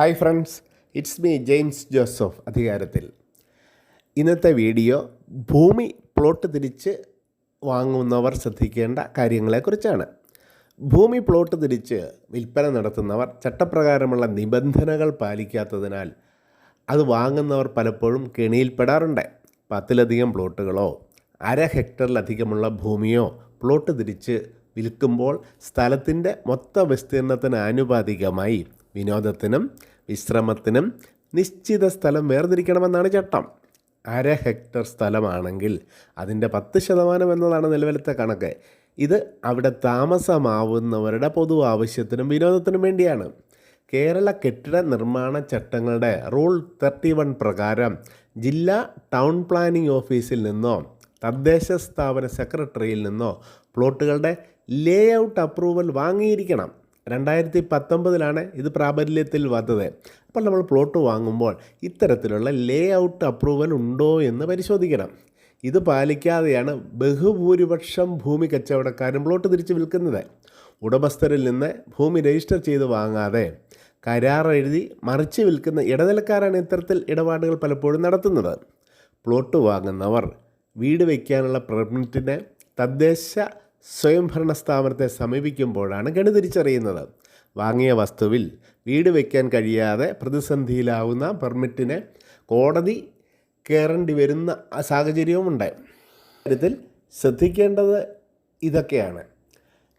Hi friends it's me James Joseph അധികാരത്തിൽ. ഇന്നത്തെ video ഭൂമി പ്ലോട്ട് തിരിച്ച് വാങ്ങുന്നവർ ശ്രദ്ധിക്കേണ്ട കാര്യങ്ങളെക്കുറിച്ചാണ്. ഭൂമി പ്ലോട്ട് തിരിച്ച് വിൽപ്പന നടത്തുന്നവർ ചട്ടപ്രകാരമുള്ള നിബന്ധനകൾ പാലിക്കാത്തതിനാൽ അത് വാങ്ങുന്നവർ പലപ്പോഴും കെണിയിൽപ്പെടാറുണ്ട്. പത്തിലധികം പ്ലോട്ടുകളോ അര ഹെക്ടറിലധികമുള്ള ഭൂമിയോ പ്ലോട്ട് തിരിച്ച് വിൽക്കുമ്പോൾ സ്ഥലത്തിന്റെ മൊത്ത വിസ്തീർണത്തിന് ആനുപാതികമായി വിനോദത്തിനും വിശ്രമത്തിനും നിശ്ചിത സ്ഥലം വേർതിരിക്കണമെന്നാണ് ചട്ടം. അര ഹെക്ടർ സ്ഥലമാണെങ്കിൽ അതിന്റെ പത്ത് ശതമാനം എന്നതാണ് നിലവിലത്തെ കണക്ക്. ഇത് അവിടെ താമസമാവുന്നവരുടെ പൊതു ആവശ്യത്തിനും വിനോദത്തിനും വേണ്ടിയാണ്. കേരള കെട്ടിട നിർമ്മാണ ചട്ടങ്ങളുടെ റൂൾ തേർട്ടി വൺ പ്രകാരം ജില്ലാ ടൗൺ പ്ലാനിംഗ് ഓഫീസിൽ നിന്നോ തദ്ദേശ സ്ഥാപന സെക്രട്ടറിയിൽ നിന്നോ പ്ലോട്ടുകളുടെ ലേ ഔട്ട് അപ്രൂവൽ വാങ്ങിയിരിക്കണം. രണ്ടായിരത്തി പത്തൊമ്പതിലാണ് ഇത് പ്രാബല്യത്തിൽ വന്നത്. അപ്പോൾ നമ്മൾ പ്ലോട്ട് വാങ്ങുമ്പോൾ ഇത്തരത്തിലുള്ള ലേ ഔട്ട് അപ്രൂവൽ ഉണ്ടോ എന്ന് പരിശോധിക്കണം. ഇത് പാലിക്കാതെയാണ് ബഹുഭൂരിപക്ഷം ഭൂമി കച്ചവടക്കാരും പ്ലോട്ട് തിരിച്ച് വിൽക്കുന്നത്. ഉടമസ്ഥരിൽ നിന്ന് ഭൂമി രജിസ്റ്റർ ചെയ്ത് വാങ്ങാതെ കരാർ എഴുതി മറിച്ച് വിൽക്കുന്ന ഇടനിലക്കാരാണ് ഇത്തരത്തിൽ ഇടപാടുകൾ പലപ്പോഴും നടത്തുന്നത്. പ്ലോട്ട് വാങ്ങുന്നവർ വീട് വയ്ക്കാനുള്ള പെർമിറ്റിന് തദ്ദേശ സ്വയംഭരണ സ്ഥാപനത്തെ സമീപിക്കുമ്പോഴാണ് ഗണി തിരിച്ചറിയുന്നത് വാങ്ങിയ വസ്തുവിൽ വീട് വയ്ക്കാൻ കഴിയാതെ പ്രതിസന്ധിയിലാവുന്ന പെർമിറ്റിനെ കോടതി കയറേണ്ടി വരുന്ന സാഹചര്യവുമുണ്ട് കാര്യത്തിൽ ശ്രദ്ധിക്കേണ്ടത് ഇതൊക്കെയാണ്.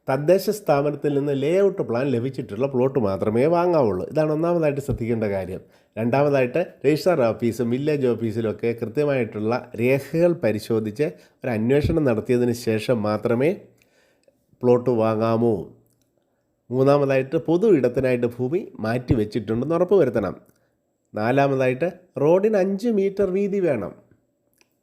തദ്ദേശ സ്ഥാപനത്തിൽ നിന്ന് ലേ ഔട്ട് പ്ലാൻ ലഭിച്ചിട്ടുള്ള പ്ലോട്ട് മാത്രമേ വാങ്ങാവുള്ളൂ. ഇതാണ് ഒന്നാമതായിട്ട് ശ്രദ്ധിക്കേണ്ട കാര്യം. രണ്ടാമതായിട്ട് രജിസ്ട്രാർ ഓഫീസും വില്ലേജ് ഓഫീസിലൊക്കെ കൃത്യമായിട്ടുള്ള രേഖകൾ പരിശോധിച്ച് ഒരു അന്വേഷണം നടത്തിയതിന് ശേഷം മാത്രമേ പ്ലോട്ട് വാങ്ങാമോ? മൂന്നാമതായിട്ട് പൊതു ഇടത്തിനായിട്ട് ഭൂമി മാറ്റി വെച്ചിട്ടുണ്ടെന്ന് ഉറപ്പ് വരുത്തണം. നാലാമതായിട്ട് റോഡിന് അഞ്ച് മീറ്റർ വീതി വേണം.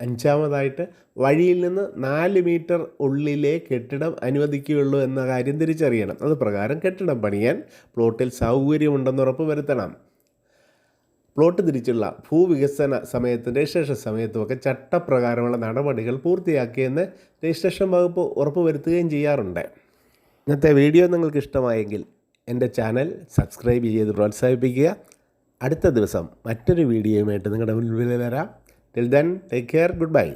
അഞ്ചാമതായിട്ട് വഴിയിൽ നിന്ന് നാല് മീറ്റർ ഉള്ളിലെ കെട്ടിടം അനുവദിക്കുകയുള്ളൂ എന്ന കാര്യം തിരിച്ചറിയണം. അത് പ്രകാരം കെട്ടിടം പണിയാൻ പ്ലോട്ടിൽ സൗകര്യമുണ്ടെന്ന് ഉറപ്പ് വരുത്തണം. പ്ലോട്ട് തിരിച്ചുള്ള ഭൂവികസന സമയത്തും രജിസ്ട്രേഷൻ സമയത്തുമൊക്കെ ചട്ടപ്രകാരമുള്ള നടപടികൾ പൂർത്തിയാക്കിയെന്ന് രജിസ്ട്രേഷൻ വകുപ്പ് ഉറപ്പുവരുത്തുകയും ചെയ്യാറുണ്ട്. ഇന്നത്തെ വീഡിയോ നിങ്ങൾക്ക് ഇഷ്ടമായെങ്കിൽ എന്റെ ചാനൽ സബ്സ്ക്രൈബ് ചെയ്ത് പ്രോത്സാഹിപ്പിക്കുക. അടുത്ത ദിവസം മറ്റൊരു വീഡിയോയുമായിട്ട് നിങ്ങളുടെ മുൻപിൽ വരാം. Till then take care good bye